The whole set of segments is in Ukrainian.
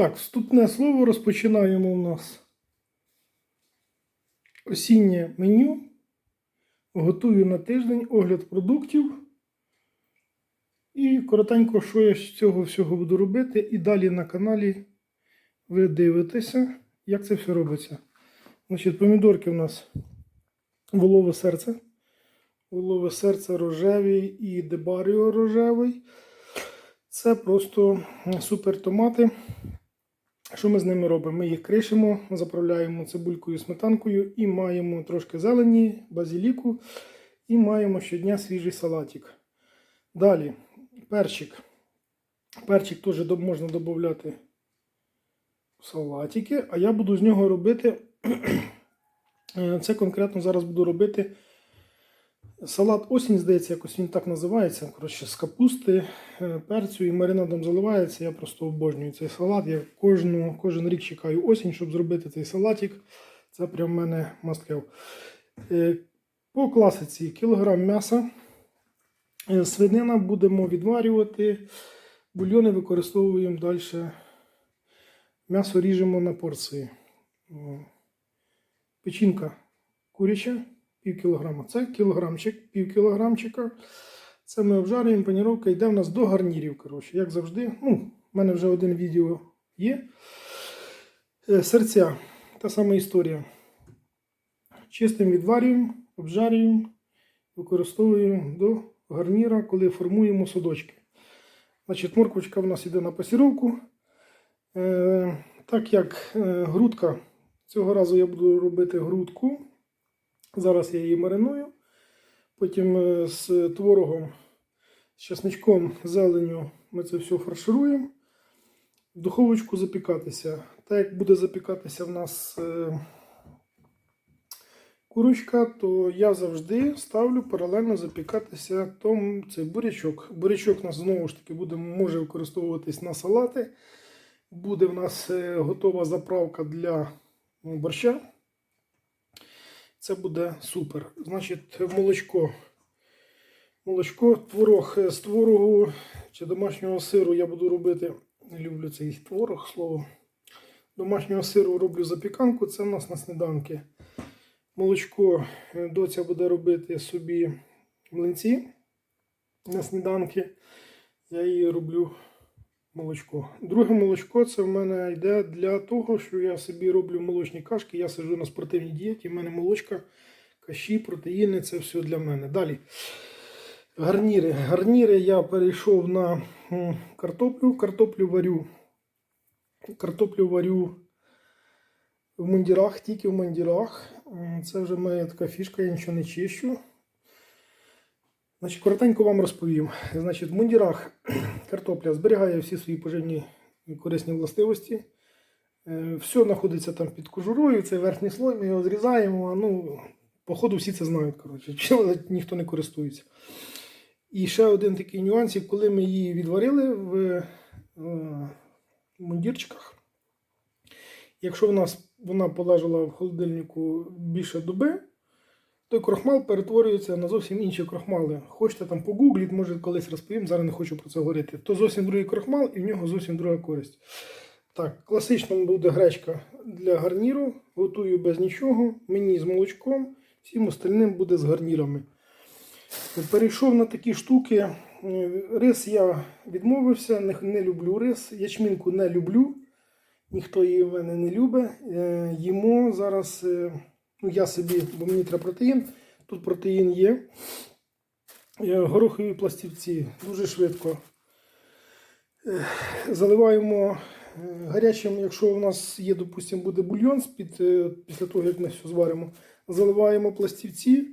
Так, вступне слово розпочинаємо у нас осіннє меню. Готую на тиждень огляд продуктів. І коротенько, що я з цього всього буду робити. І далі на каналі ви дивитеся, як це все робиться. Значить, помідорки у нас волове серце. Волове серце рожевий і дебаріо рожевий. Це просто супер томати. Що ми з ними робимо? Ми їх кришимо, заправляємо цибулькою, сметанкою і маємо трошки зелені, базіліку і маємо щодня свіжий салатик. Далі перчик. Перчик теж можна додати в салатики, а я буду з нього робити. е, Це конкретно зараз буду робити салат осінь, здається, якось він так називається. Коротше, з капусти, е, перцю і маринадом заливається. Я просто обожнюю цей салат. Я кожну, кожен рік чекаю осінь, щоб зробити цей салатик. Це прям в мене. Е, По класиці кілограм м'яса. Е, Свинина будемо відварювати. Бульйони використовуємо далі. М'ясо ріжемо на порції. Печінка куряча, пів кілограма. Це кілограмчик, пів кілограмчика. Це ми обжарюємо, паніровка йде в нас до гарнірів. Коротше, як завжди. Ну, в мене вже один відео є. Е, Серця. Та сама історія. Чистим відварюємо, обжарюємо, використовуємо до гарніра, коли формуємо садочки. Значить, морквочка в нас йде на пасіровку. Е, так як е, грудка, цього разу я буду робити грудку. Зараз я її мариную. Потім е, з творогом, з чесничком, зеленню ми це все фаршируємо. В духовочку запікатися. Так як буде запікатися в нас е, курочка, то я завжди ставлю паралельно запікатися том, цей бурячок. Бурячок у нас знову ж таки буде, може використовуватись на салати. Буде в нас е, готова заправка для борща. Це буде супер. Значить, молочко. Молочко, творог з творогу чи домашнього сиру я буду робити. Не люблю цей творог, слово. Домашнього сиру роблю запіканку, це в нас на сніданки. Молочко е, доця буде робити собі млинці на сніданки. Я її роблю молочко. Друге молочко це в мене йде для того, що я собі роблю молочні кашки. Я сиджу на спортивній дієті, в мене молочка, каші, протеїни це все для мене. Далі. Гарніри. Гарніри я перейшов на картоплю. Картоплю варю. Картоплю варю в мундірах, тільки в мундірах. Це вже моя така фішка, я нічого не чищу. Значить, коротенько вам розповім. Значить, в мундірах картопля зберігає всі свої поживні корисні властивості. Е, Все знаходиться там під кожурою, цей верхній слой, ми його зрізаємо. Ну, походу, всі це знають. Коротше, ніхто не користується. І ще один такий нюансик, коли ми її відварили в е, мундірчиках. Якщо в нас вона полежала в холодильнику більше доби, той крохмал перетворюється на зовсім інші крохмали. Хочете там погугліть, може колись розповім, зараз не хочу про це говорити. То зовсім другий крохмал і в нього зовсім друга користь. Так, класично буде гречка для гарніру. Готую без нічого. Мені з молочком, всім остальним буде з гарнірами. Перейшов на такі штуки. Е, Рис я відмовився, не, не люблю рис. Ячмінку не люблю. Ніхто її в мене не любить. Е, Їмо зараз. Ну, я собі, бо мені треба протеїн. Тут протеїн є. Е, Горохові пластівці дуже швидко. Е, Заливаємо е, гарячим, якщо у нас є, допустимо, буде бульйон з-під, е, після того, як ми все зваримо, заливаємо пластівці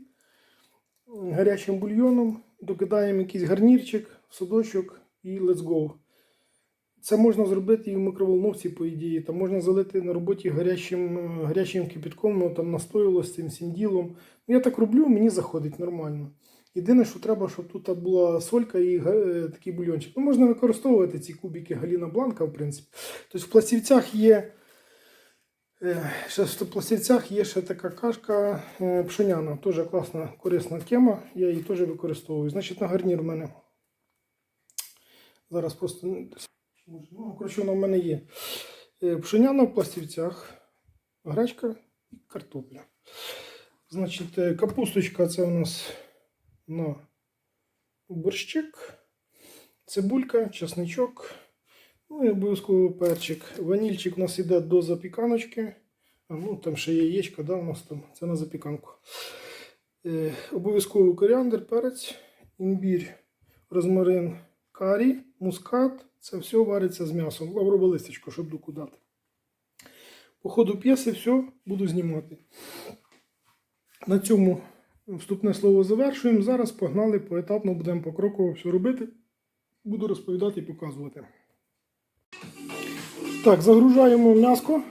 гарячим бульйоном, докидаємо якийсь гарнірчик, садочок і let's go. Це можна зробити і в микроволновці, по ідеї. Там можна залити на роботі гарячим, е, гарячим кипятком, ну там настояло з цим всім ділом. Ну, я так роблю, мені заходить нормально. Єдине, що треба, щоб тут була солька і е, такий бульйончик. Ну, можна використовувати ці кубики Галіна Бланка, в принципі. Тобто в пластівцях є. е, Ще в пластівцях є ще така кашка пшеняна, теж класна, корисна тема. Я її теж використовую. Значить, на гарнір в мене. Зараз просто. Ну, коротше, вона в мене є. Е, Пшеняна в пластівцях, гречка і картопля. Значить, е, капусточка це у нас на борщик, цибулька, чесничок, ну і обов'язково перчик. Ванільчик у нас йде до запіканочки. Ну, там ще є яєчко, да, у нас там. Це на запіканку. Е, обов'язково коріандр, перець, імбір, розмарин, карі, мускат. Це все вариться з м'ясом. Лаврове листячко, щоб дуку дати. По ходу п'єси все буду знімати. На цьому вступне слово завершуємо. Зараз погнали поетапно, будемо покроково все робити. Буду розповідати і показувати. Так, загружаємо м'яско.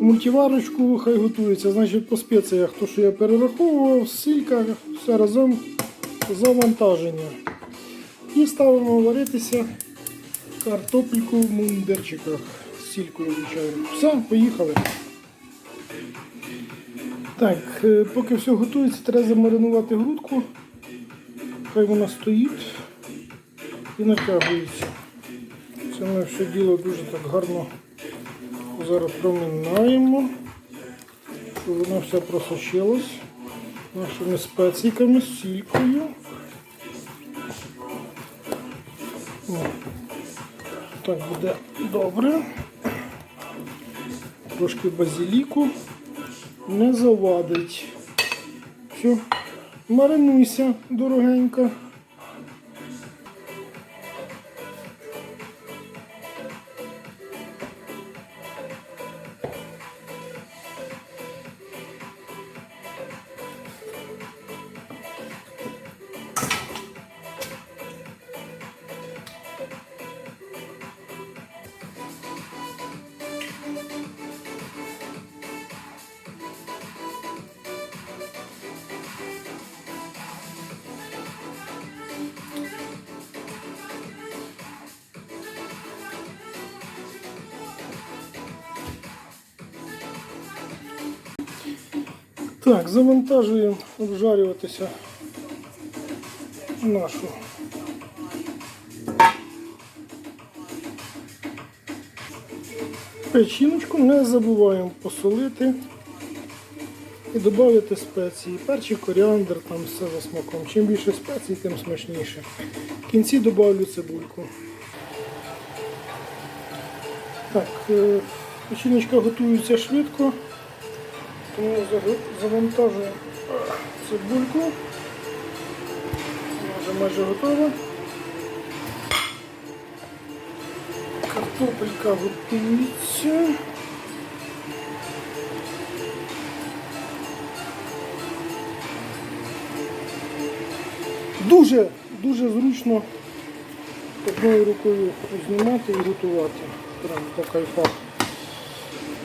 Мультиварочку хай готується. Значить, по спеціях, то, що я перераховував, сілька, все разом завантаження. І ставимо варитися картопельку в мундирчиках сількою, звичайно. Все, поїхали. Так, е, поки все готується, треба замаринувати грудку. Хай вона стоїть і натягується. Це ми все діло дуже так гарно зараз проминаємо, щоб вона вся просочилась нашими спеційками, сількою. Так буде добре. Трошки базиліку не завадить. Все, маринуйся, дорогенька. Так, завантажуємо обжарюватися нашу. Печіночку не забуваємо посолити і додати спеції. Перчик, коріандр, там все за смаком. Чим більше спецій, тим смачніше. В кінці додавлю цибульку. Так, е, печіночка готується швидко. Заго- завантажуємо цибульку. Вона вже майже готова. Картопелька готується. Дуже, дуже зручно одною рукою знімати і готувати. Прям по кайфах.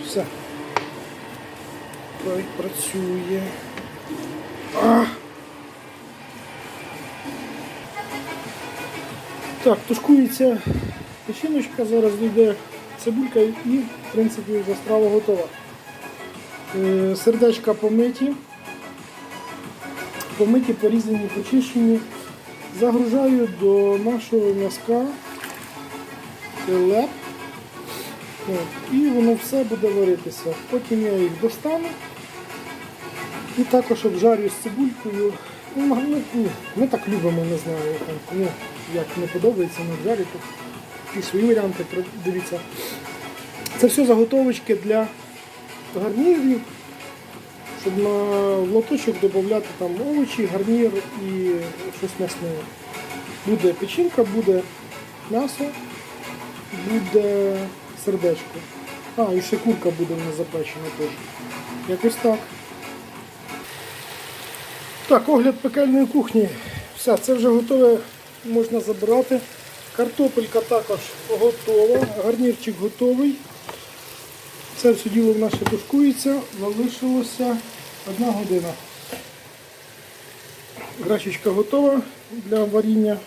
Все. Хай працює. Так, тушкується печіночка, зараз йде цибулька і, в принципі, вже страва готова. Е, сердечка помиті. Помиті, порізані, почищені. Загружаю до нашого м'язка філе. І воно все буде варитися. Потім я їх достану. І також обжарю з цибулькою. Ну, ми, ну, ми так любимо, не знаю, там, кому як не подобається, не обжарю, то і свої варіанти дивіться. Це все заготовочки для гарнірів, щоб на лоточок додати там овочі, гарнір і щось м'ясне. Буде печінка, буде м'ясо, буде сердечко. А, і ще курка буде в нас запечена теж. Якось так. Так, огляд пекельної кухні. Все, це вже готове, можна забирати. Картопелька також готова, гарнірчик готовий. Це все діло в наше тушкується, залишилося одна година. Грачечка готова для варіння.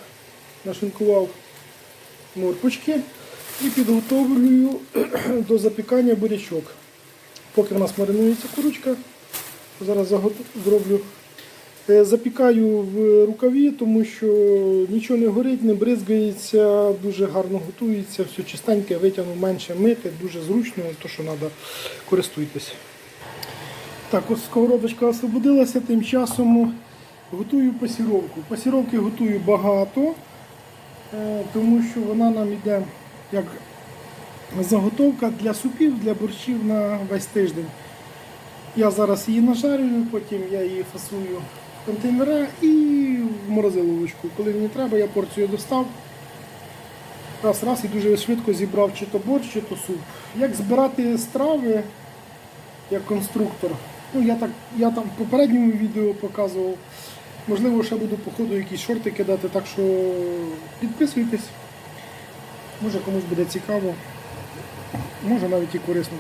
Нашинкував морпочки і підготовлюю до запікання бурячок. Поки в нас маринується курочка, зараз зроблю Запікаю в рукаві, тому що нічого не горить, не бризгається, дуже гарно готується, все чистеньке, витягнув менше мити, дуже зручно, то що треба, користуйтесь. Так, ось сковородочка освободилася, тим часом готую пасіровку. Пасіровки готую багато, е, тому що вона нам йде як заготовка для супів, для борщів на весь тиждень. Я зараз її нажарюю, потім я її фасую контейнера і в морозиловочку. Коли мені треба, я порцію достав. Раз, раз і дуже швидко зібрав чи то борщ, чи то суп. Як збирати страви як конструктор. Ну, я, так, я там в попередньому відео показував. Можливо, ще буду по ходу якісь шорти кидати, так що підписуйтесь. Може комусь буде цікаво, може навіть і корисно.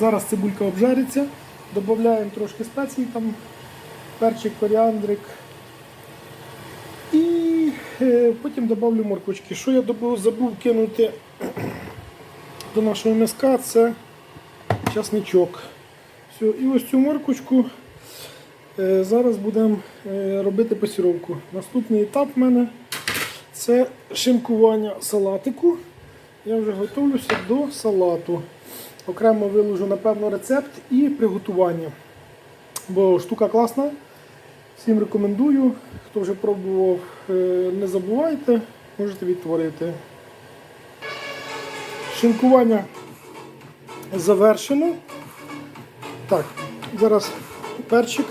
Зараз цибулька обжариться, додаємо трошки спецій, там перчик, коріандрик. І е, потім додавлю морквочки. Що я забув кинути до нашого м'язка, це часничок. Все, і ось цю морквочку е, зараз будемо е, робити пасіровку. Наступний етап в мене це шинкування салатику. Я вже готовлюся до салату. Окремо виложу, напевно, рецепт і приготування. Бо штука класна. Всім рекомендую. Хто вже пробував, е, не забувайте, можете відтворити. Шинкування завершено. Так, зараз перчик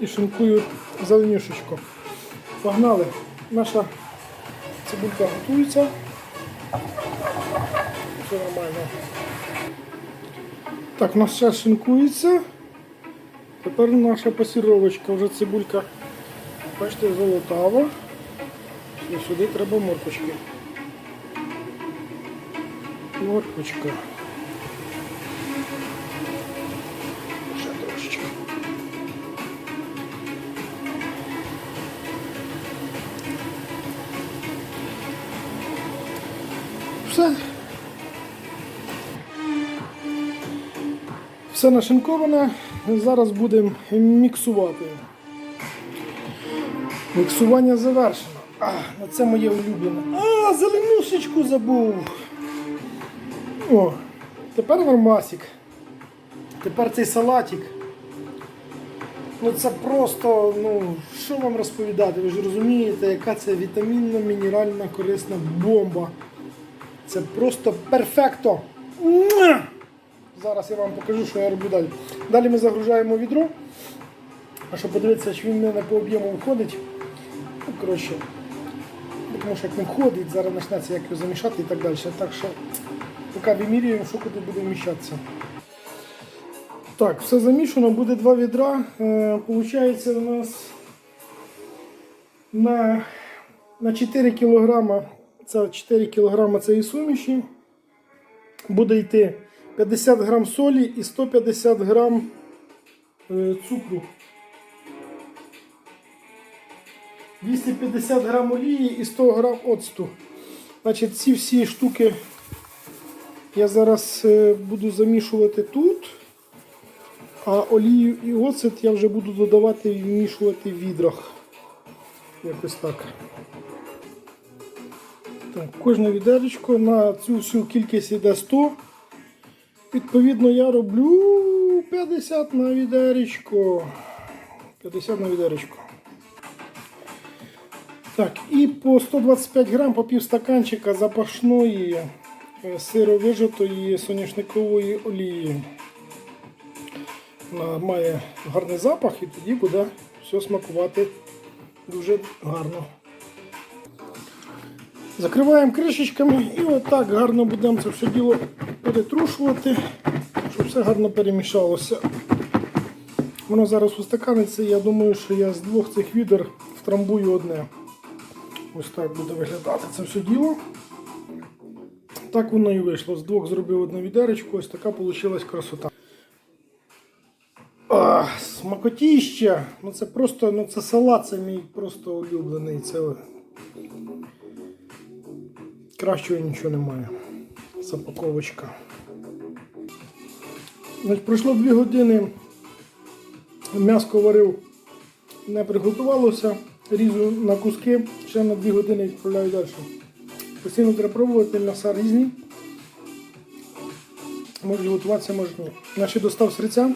і шинкую зеленюшечку. Погнали. Наша цибулька готується. Все нормально. Так, у нас ще шинкується. Тепер наша пасіровочка, вже цибулька, бачите, золотава. І сюди треба моркочки. Моркочка. Все нашинковане. Зараз будемо міксувати. Міксування завершено. А, це моє улюблене. А, зеленушечку забув. О, тепер нормасик. Тепер цей салатик. Ну це просто, ну, що вам розповідати? Ви ж розумієте, яка це вітамінна, мінеральна, корисна бомба. Це просто перфекто. Зараз я вам покажу, що я роблю далі. Далі ми загружаємо відро. А щоб подивитися, чи він мене по об'єму виходить. Ну, коротше, тому що як не входить, зараз почнеться як його замішати і так далі. Так що поки вимірюємо, що куди буде вміщатися. Так, все замішано, буде два відра. Е, Получається у нас на, на 4 кг, це 4 кг цієї суміші буде йти 50 грам солі і 150 грам е, цукру. 250 грам олії і 100 грам оцту. Значить, ці всі штуки я зараз е, буду замішувати тут. А олію і оцет я вже буду додавати і вмішувати в відрах. Якось так. Так, Кожне відеречко на цю всю кількість йде 100. Відповідно, я роблю 50 на відеречко. 50 на відеречко. Так, і по 125 грам по пів стаканчика запашної е, сировижатої соняшникової олії. Вона має гарний запах і тоді буде все смакувати дуже гарно. Закриваємо кришечками і отак гарно будемо це все діло перетрушувати, щоб все гарно перемішалося. Воно зараз устаканиться, я думаю, що я з двох цих відер втрамбую одне. Ось так буде виглядати це все діло. Так воно і вийшло. З двох зробив одне відеречко, ось така вийшла красота. Смакотіще! Ну це просто, ну це салат, це мій просто улюблений. Це кращого нічого немає. Запаковочка. Значить, пройшло 2 години. М'яско варив не приготувалося, різу на куски, ще на 2 години відправляю далі. Постійно треба пробувати, м'яса різні. Можуть готуватися, можуть ні. Значить, достав сриця.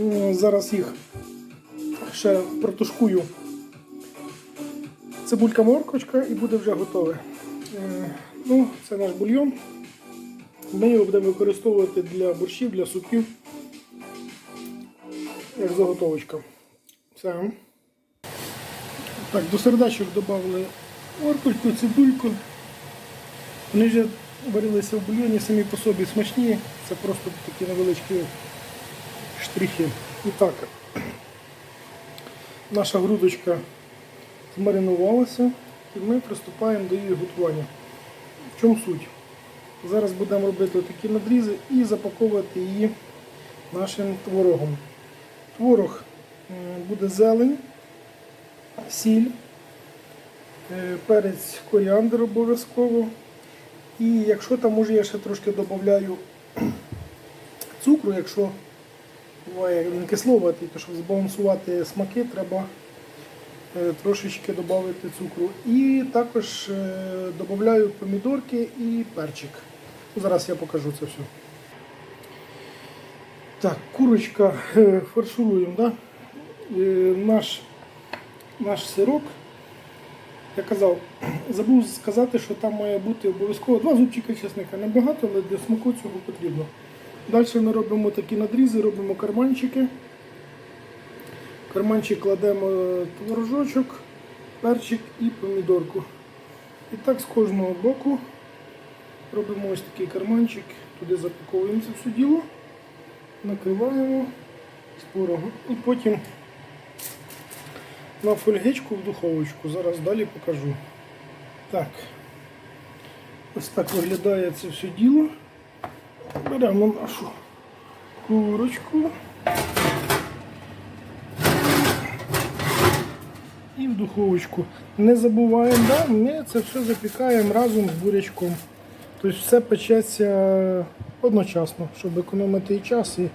М, Зараз їх ще протушкую. Цибулька моркочка і буде вже готове. Е, Ну, це наш бульйон. Ми його будемо використовувати для борщів, для супів, як заготовочка. Все. Так, до сердечок додали моркочку, цибульку. Вони вже варилися в бульйоні самі по собі смачні. Це просто такі невеличкі штрихи. І так, наша грудочка змаринувалася і ми приступаємо до її готування. В чому суть? Зараз будемо робити такі надрізи і запаковувати її нашим творогом. Творог буде зелень, сіль, е, перець коріандр обов'язково. І якщо там може я ще трошки додаю цукру, якщо буває він кисловатий, то щоб збалансувати смаки, треба е, трошечки додати цукру. І також е, додаю помідорки і перчик. Ну, Зараз я покажу це все. Так, курочка е, фаршируємо, да? Е, наш, наш сирок. Я казав, забув сказати, що там має бути обов'язково два зубчика чесника. Небагато, але для смаку цього потрібно. Далі ми робимо такі надрізи, робимо карманчики. Карманчик кладемо е, творожочок, перчик і помідорку. І так з кожного боку робимо ось такий карманчик, туди запаковуємо це все діло, накриваємо з порогом і потім на фольгичку в духовочку. Зараз далі покажу. Так. Ось так виглядає це все діло. Беремо нашу курочку. І в духовочку. Не забуваємо, да, ми це все запікаємо разом з бурячком. Тобто все печеться одночасно, щоб економити і час, і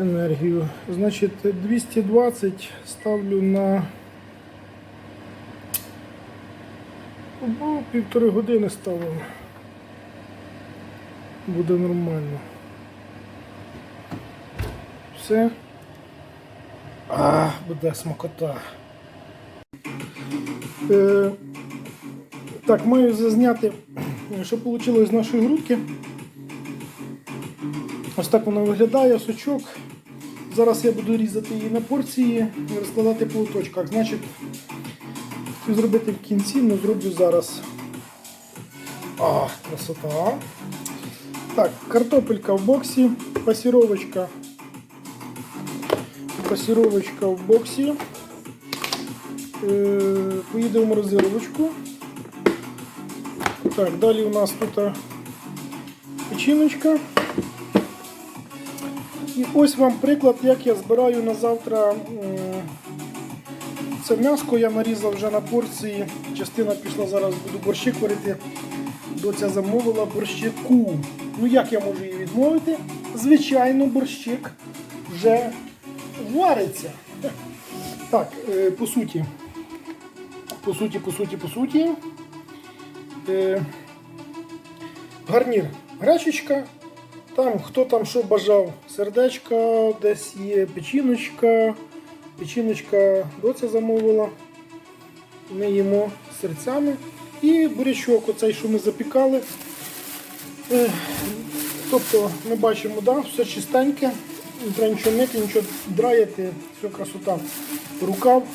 енергію. Значить, 220 ставлю на ну, півтори години ставимо. Буде нормально. Все. А, буде смакота. Е, так, маю зазняти, що вийшло з нашої грудки. Ось так вона виглядає, сочок. Зараз я буду різати її на порції і розкладати по лоточках. Значить, зробити в кінці, але зроблю зараз. А, красота. Так, картопелька в боксі, пасіровочка. Пасіровочка в боксі. Е, поїде в морозиловочку. Так, далі у нас тут а, печіночка. І ось вам приклад, як я збираю на завтра. Це м'яско я нарізав вже на порції. Частина пішла зараз, буду борщик варити. Доця замовила борщику. Ну як я можу її відмовити? Звичайно, борщик вже вариться. Так, е, по суті. По суті, по суті, по суті. Е, гарнір. Гречечка. Там хто там що бажав. Сердечка, десь є печіночка. Печіночка доця замовила. Ми їмо серцями. І бурячок, оцей, що ми запікали. Е, Тобто ми бачимо, да, все чистеньке, треба нічого мити, нічого драяти, все красота. Рукав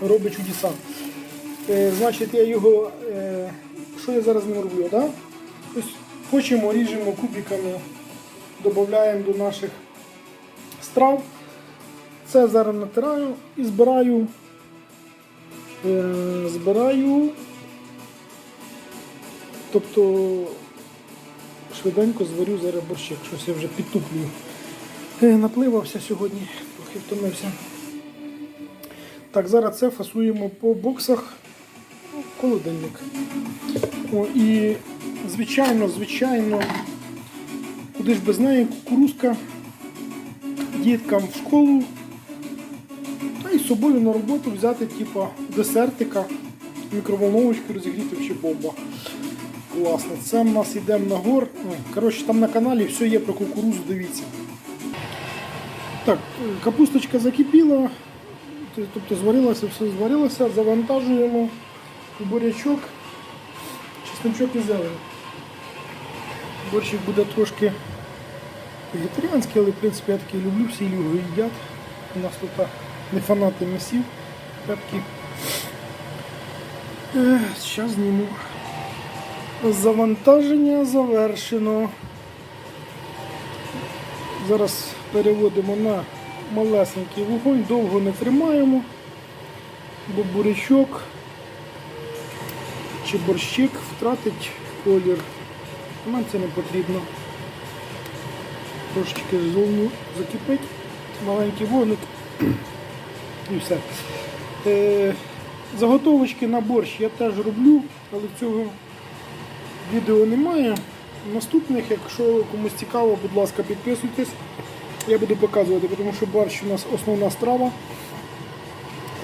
робить чудеса. Е, значить, я його, е, що я зараз не роблю, да? Ось хочемо, ріжемо кубиками, додаємо до наших страв. Це зараз натираю і збираю, е, збираю, тобто швиденько зварю зараз борщик, щось я вже підтуплюю. Напливався сьогодні, трохи втомився. Так, зараз це фасуємо по боксах Ну, холодильник. О, і звичайно, звичайно, куди ж без неї кукурузка діткам в школу з собою на роботу взяти, типа, десертика, мікроволновочку розігріти чи бомба. Класно. Це в нас йдемо на гор. Коротше, там на каналі все є про кукурузу, дивіться. Так, е, капусточка закипіла, тобто зварилося, все зварилося, завантажуємо бурячок, чесночок і зелень. Борщик буде трошки вегетаріанський, але в принципі я такий люблю, всі його їдять. У нас тут не фанати м'ясів, пепки. Зараз зніму. Завантаження завершено. Зараз переводимо на малесенький вогонь, довго не тримаємо, бо бурячок чи борщик втратить колір. Нам це не потрібно. Трошечки зовні закипить, маленький вогник і все. Е, заготовочки на борщ я теж роблю, але цього відео немає. Наступних, якщо комусь цікаво, будь ласка, підписуйтесь. Я буду показувати, тому що борщ у нас основна страва.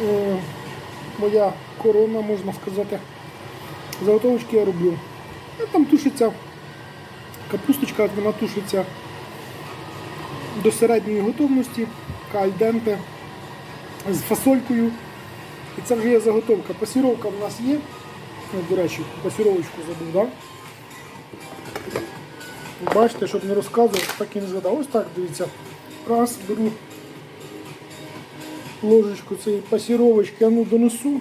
Е, моя корона, можна сказати. Заготовочки я роблю. Там тушиться капусточка, вона тушиться до середньої готовності, кальденте з фасолькою. І це вже є заготовка. Пасіровка в нас є. Ну, до речі, пасіровочку забув, так? Да? Бачите, щоб не розказував, так і не згадав. Ось так, дивіться. Раз, беру ложечку цієї пасіровочки, а ну донесу.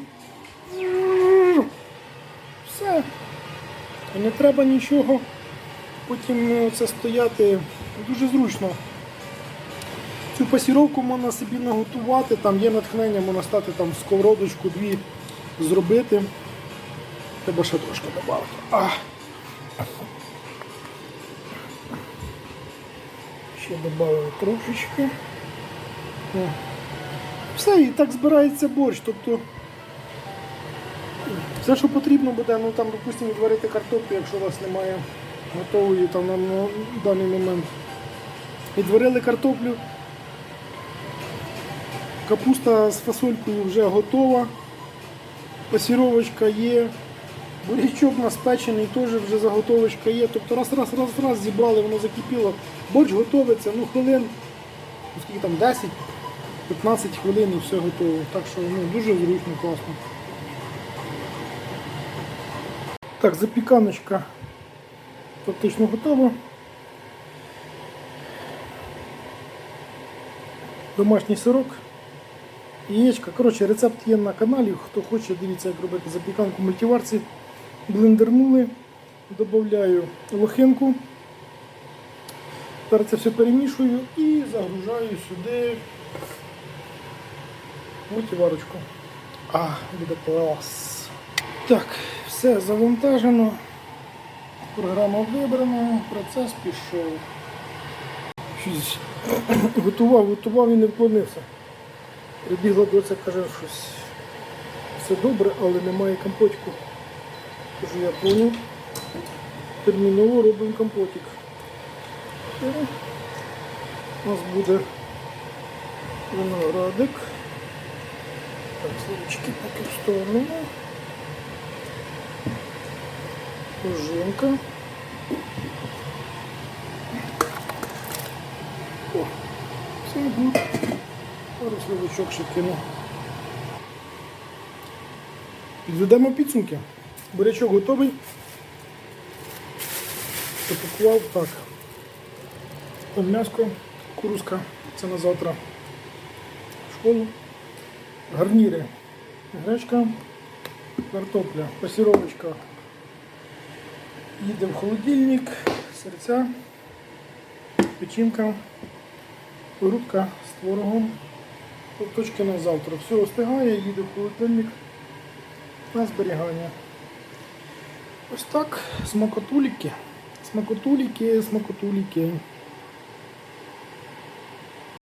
Все. І не треба нічого. Потім е, це стояти дуже зручно. Цю пасіровку можна собі наготувати, там є натхнення, можна стати там сковородочку дві зробити. Треба ще трошки додати. Ще додали трошечки. Все, і так збирається борщ. Тобто все, що потрібно буде, ну там, допустимо, відварити картоплю, якщо у вас немає готової там на даний момент. Відварили картоплю. Капуста з фасолькою вже готова. Пасіровочка є. Бурячок у нас печений, теж вже заготовочка є. Тобто раз, раз, раз, раз зібрали, воно закипіло. Борщ готовиться, ну хвилин, скільки там 10-15 хвилин і все готово. Так що ну, дуже зручно, класно. Так, запіканочка практично готова. Домашній сирок. Яєчка. Коротше, рецепт є на каналі. Хто хоче, дивіться, як робити запіканку в мультиварці. Блендернули, додаю лохинку. Тепер це все перемішую і загружаю сюди мультиварочку. А, буде клас. Так, все завантажено. Програма вибрана, процес пішов. Щось готував, готував і не вклонився. Прибігла доця, каже, щось все добре, але немає компотику. Кажу, я поняв. Терміново робимо компотик. У нас буде виноградик. Так, сливочки поки в сторону. Жинка. О, все гуд. Пару сливочок ще кину. Підведемо підсумки. Бурячок готовий. Запакував так. М'яско, кукурузка, це на завтра в школу. Гарніри. Гречка, картопля, пасіровочка. Їде в холодильник, серця, печінка, грудка з творогом. Точки на завтра. Все остигає, їде в холодильник на зберігання. Ось так, смакотуліки. Смакотуліки, смакотуліки.